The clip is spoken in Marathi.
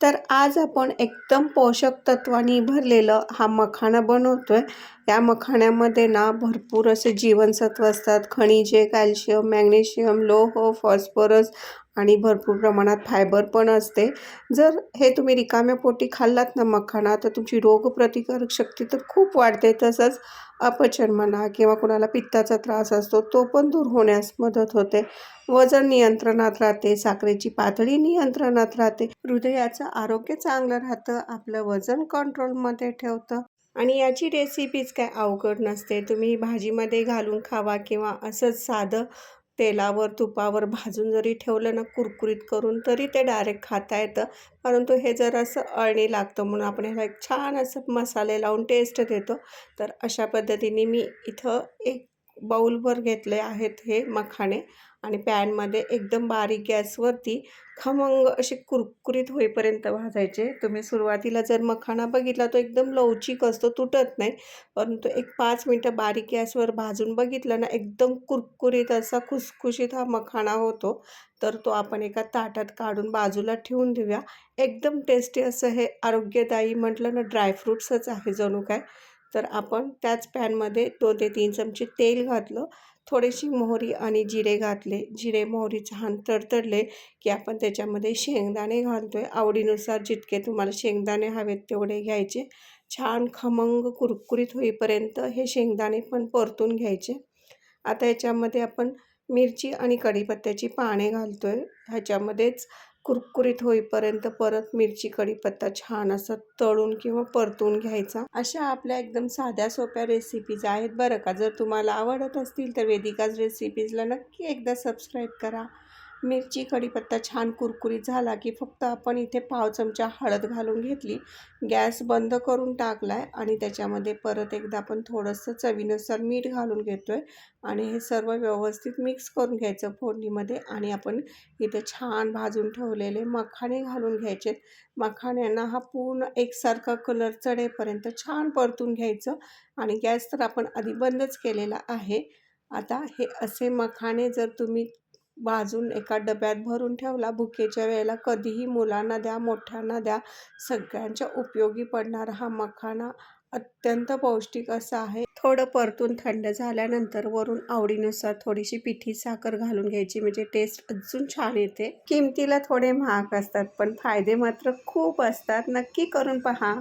तर आज आपण एकदम पोषक तत्वांनी भरलेलं हा मखाणा बनवतो आहे या मखाण्यामध्ये ना भरपूर असे जीवनसत्व असतात. खनिजे कॅल्शियम मॅग्नेशियम लोह फॉस्फरस आणि भरपूर प्रमाणात फायबर पण असते. जर हे तुम्ही रिकाम्या पोटी खाल्लात ना मखाणा तर तुमची रोगप्रतिकारक शक्ती तर खूप वाढते. तसंच अपचन म्हणा किंवा कुणाला पित्ताचा त्रास असतो तो पण दूर होण्यास मदत होते. वजन नियंत्रणात राहते साखरेची पातळी नियंत्रणात राहते. हृदयाचं आरोग्य चांगलं राहतं आपलं वजन कंट्रोलमध्ये ठेवतं. आणि याची रेसिपीज काय अवघड नसते. तुम्ही भाजीमध्ये घालून खावा किंवा असंच साधं तेलावर तुपावर भाजून जरी ठेवलं ना कुरकुरीत करून तरी ते डायरेक्ट खाता येतं. परंतु हे जरासं अळणी लागतं म्हणून आपण ह्याला एक छान असं मसाले लावून टेस्ट देतो. तर अशा पद्धतीने मी इथं एक बाऊलभर घेतले आहेत हे मखाणे आणि पॅनमध्ये एकदम बारीक गॅसवरती खमंग असे कुरकुरीत होईपर्यंत भाजायचे. तुम्ही सुरुवातीला जर मखाणा बघितला तो एकदम लवचिक असतो तुटत नाही परंतु एक पाच मिनटं बारीक गॅसवर भाजून बघितलं ना एकदम कुरकुरीत असा खुसखुशीत हा मखाणा होतो. तर तो आपण एका ताटात काढून बाजूला ठेवून देऊया. एकदम टेस्टी असं हे आरोग्यदायी म्हटलं ना ड्रायफ्रूट्सच आहे जणू काय. तर आपण त्याच पॅनमध्ये दोन ते तीन चमचे तेल घातलं. थोडीशी मोहरी आणि जिरे घातले. जिरे मोहरी छान तडतडले की आपण त्याच्यामध्ये शेंगदाणे घालतो आहे आवडीनुसार जितके तुम्हाला शेंगदाणे हवेत तेवढे घ्यायचे. छान खमंग कुरकुरीत होईपर्यंत हे शेंगदाणे पण परतून घ्यायचे. आता याच्यामध्ये आपण मिरची आणि कढीपत्त्याची पाने घालतो आहे ह्याच्यामध्येच कुरकुरीत होईपर्यंत परत मिरची कढीपत्ता छान असं तळून किंवा परतून घ्यायचा. अशा आपल्या एकदम साध्या सोप्या रेसिपीज आहेत बरं का. जर तुम्हाला आवडत असतील तर वेदिकाज रेसिपीजला नक्की एकदा सबस्क्राईब करा. मिरची कढीपत्ता छान कुरकुरीत झाला की फक्त आपण इथे पाव चमचा हळद घालून घेतली. गॅस बंद करून टाकला आहे आणि त्याच्यामध्ये परत एकदा आपण थोडंसं चवीनुसार मीठ घालून घेतो आहे आणि हे सर्व व्यवस्थित मिक्स करून घ्यायचं फोडणीमध्ये आणि आपण इथे छान भाजून ठेवलेले मखाणे घालून घ्यायचे. मखाण्यांना हा पूर्ण एकसारखा कलर चढेपर्यंत छान परतून घ्यायचं आणि गॅस तर आपण आधी बंदच केलेला आहे. आता हे असे मखाणे जर तुम्ही भाजून एका डब्यात भरून ठेवला. भुकेच्या वेळेला कधीही मुलांना द्या मोठ्यांना द्या सगळ्यांच्या उपयोगी पडणारा. हा मखाना अत्यंत पौष्टिक असा आहे. थोडं परतून थंड झाल्यानंतर वरून आवडीनुसार थोडीशी पिठी साखर घालून घ्यायची. म्हणजे टेस्ट अजून छान येते. किमतीला थोडे महाग असतात पण फायदे मात्र खूप असतात. नक्की करून पहा.